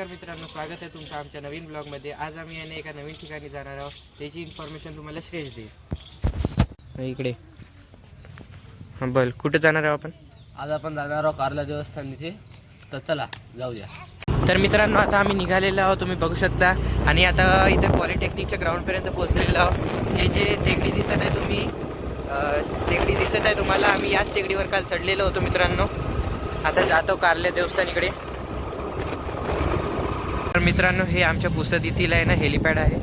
नमस्कार मित्रांनो स्वागत आहे तुमचं आमच्या नवीन ब्लॉगमध्ये. आज आम्ही याने एका नवीन ठिकाणी जाणार आहोत. त्याची इन्फॉर्मेशन तुम्हाला श्रेष देईल. इकडे. हां बल कुठे जाणार आहोत आपण? आज आपण जाणार आहोत कार्ला देवस्थान इथे. तर चला जाऊया. तर मित्रांनो आता आम्ही निघालेलो आहोत तुम्ही बघू शकता. आणि आता इथे पॉलिटेक्निकच्या ग्राउंडपर्यंत पोहोचलेलो आहोत. हे जे टेकडी दिसत आहे तुम्ही टेकडी दिसत आहे तुम्हाला. आम्ही याच टेकडीवर काल चढलेलो होतो मित्रांनो. आता जातो कारले देवस्थान इकडे. तर मित्रांनो हे आमच्या पुसद येथील आहे ना हेलिपॅड आहे.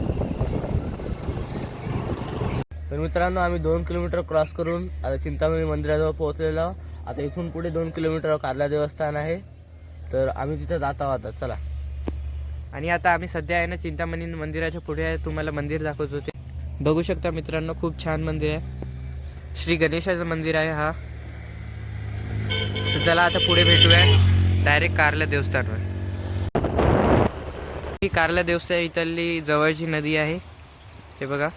तर मित्रांनो आम्ही दोन किलोमीटर क्रॉस करून आता चिंतामणी मंदिराजवळ पोहोचलेलो आहोत. आता इथून पुढे दोन किलोमीटर कार्ला देवस्थान आहे. तर आम्ही तिथे जात आहोत आता. चला. आणि आता आम्ही सध्या आहे ना चिंतामणी मंदिराच्या पुढे आहे. तुम्हाला मंदिर दाखवत होते बघू शकता मित्रांनो खूप छान मंदिर आहे. श्री गणेशाचं मंदिर आहे हा. तर चला आता पुढे भेटूया. डायरेक्ट कारला देवस्थानवर. ही कारला देवस्थान इथली जवळची नदी आहे. हे बघा.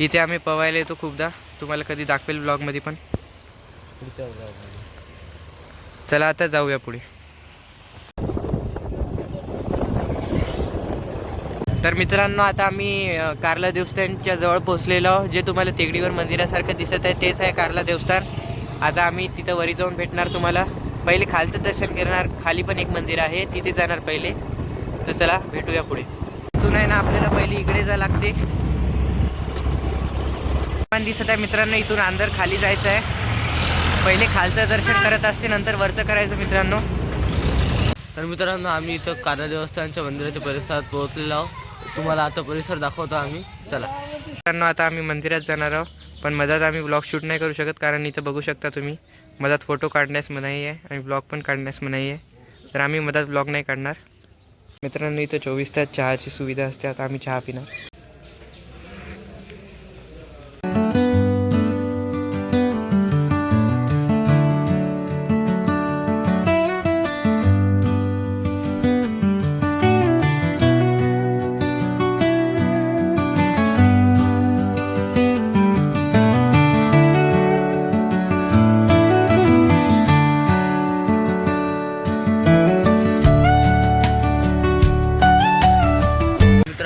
इथे आम्ही पवायला येतो खूपदा. तुम्हाला कधी दाखवेल ब्लॉगमध्ये पण. चला आता जाऊया पुढे. तर मित्रांनो आता आम्ही कारला कार्ला देवस्थानच्या जवळ पोहोचलेलो. आहोत. जे तुम्हाला तेगडीवर मंदिरासारखं दिसत आहे तेच आहे कार्ला देवस्थान. आता आम्ही तिथं वरी जाऊन भेटणार तुम्हाला. पहिले खालचं दर्शन करणार खाली पण एक मंदिर आहे. तिथे जाणार पहिले. तर चला भेटूया पुढे. इथून आहे ना आपल्याला पहिले इकडे जा लागते. पण दिसत आहे मित्रांनो इथून अंदर खाली जायचं आहे. पहिले खालचं दर्शन करत असते नंतर वरचं करायचं मित्रांनो. तर मित्रांनो आम्ही इथं कार्ला देवस्थानच्या मंदिराच्या परिसरात पोहोचलेलो आहोत. तुम्हाला आता परिसर दाखवतो आम्ही. चला. मित्रांनो आता आम्ही मंदिरात जाणार आहोत पण मधात आम्ही ब्लॉग शूट नाही करू शकत कारण इथं बघू शकता तुम्ही मधात फोटो काढण्यास मनाई आहे आणि ब्लॉग पण काढण्यास मनाई आहे. तर आम्ही मधात ब्लॉग नाही काढणार. मित्रांनो इथं चोवीस तास चहाची सुविधा असते. आता आम्ही चहा पिणार.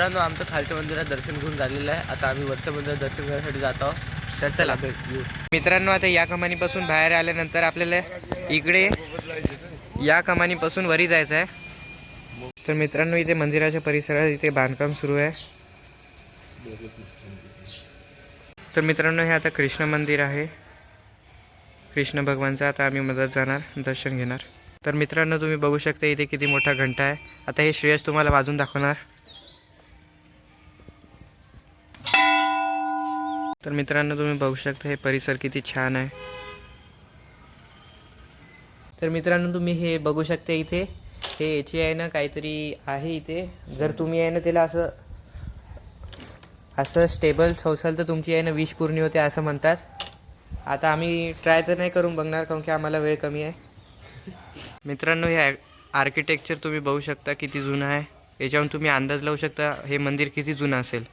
मित्रांनो आमचं खालच्या मंदिरात दर्शन घेऊन झालेलं आहे. आता आम्ही वरच्या मंदिरात दर्शन घेण्यासाठी जात आहोत. तर चला भेट मित्रांनो आता या कमानीपासून बाहेर आल्यानंतर आपल्याला इकडे या कमानीपासून वरी जायचं आहे. तर मित्रांनो इथे मंदिराच्या परिसरात इथे बांधकाम सुरू आहे. तर मित्रांनो हे आता कृष्ण मंदिर आहे. कृष्ण भगवानचं आता आम्ही मदत जाणार दर्शन घेणार. तर मित्रांनो तुम्ही बघू शकता इथे किती मोठा घंटा आहे. आता हे श्रेयस तुम्हाला वाजून दाखवणार. तर मित्रांनो तुम्ही बघू शकता हे परिसर किती छान आहे. तर मित्रांनो तुम्ही हे बघू शकता इथे. हे याची आहे ना काहीतरी आहे इथे. जर तुम्ही आहे ना त्याला असं असं स्टेबल ठेवसाल तर तुमची आहे ना विष पूर्ण होते असं म्हणतात. आता आम्ही ट्राय तर नाही करून बघणार कारण की आम्हाला वेळ कमी आहे. मित्रांनो हे आर्किटेक्चर तुम्ही बघू शकता किती जुनं आहे. याच्यावरून तुम्ही अंदाज लावू शकता हे मंदिर किती जुनं असेल.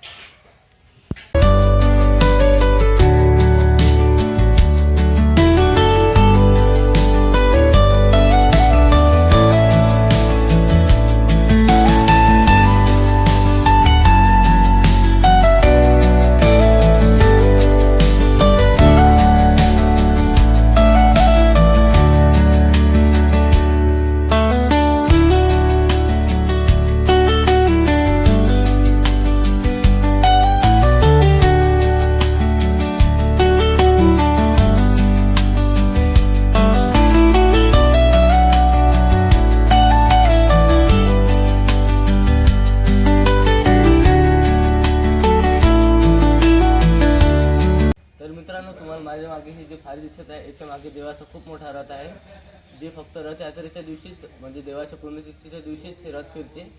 मित्रांनो तुम्हाला माझ्या मागे हे जे फारी दिसत आहे याच्या मागे देवाचा खूप मोठा रथ आहे. जे फक्त रथ यात्रेच्या दिवशीच म्हणजे देवाच्या पुण्यतिथीच्या दिवशीच हे रथ फिरते.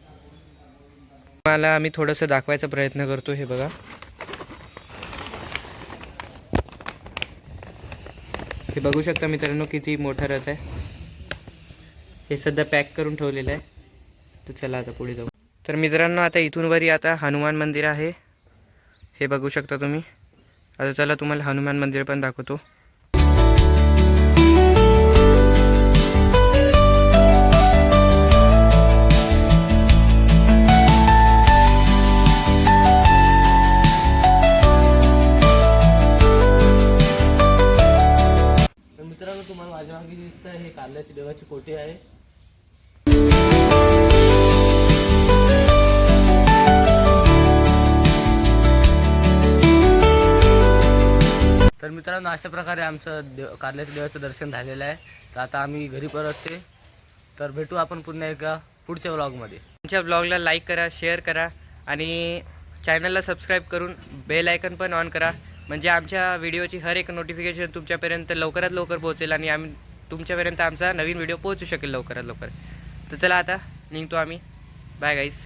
मला आम्ही थोडंसं दाखवायचा प्रयत्न करतो हे बघा. हे बघू शकता मित्रांनो किती मोठा रथ आहे. हे सध्या पॅक करून ठेवलेलं आहे. तर चला आता पुढे जाऊ. तर मित्रांनो आता इथून वरी आता हनुमान मंदिर आहे. हे बघू शकता तुम्ही. आता चला तुम्हाला हनुमान मंदिर पण दाखवतो. मित्रांनो तुम्हाला माझ्या मागे दिसतं हे काल्याची देवाची कोटी आहे? मित्रांनो अशा प्रकारे आमचं देव कारल्याच्या देवाचं दर्शन झालेलं आहे. तर आता आम्ही घरी परतते तर भेटू आपण पुन्हा एका पुढच्या व्लॉगमध्ये आमच्या ब्लॉगला लाईक करा शेअर करा आणि चॅनलला सबस्क्राईब करून बेल आयकन पण ऑन करा. म्हणजे आमच्या व्हिडिओची हर एक नोटिफिकेशन तुमच्यापर्यंत लवकरात लवकर पोहोचेल आणि आम्ही तुमच्यापर्यंत आमचा नवीन व्हिडिओ पोहोचू शकेल लवकरात लवकर. तर चला आता निघतो आम्ही. बाय गाईस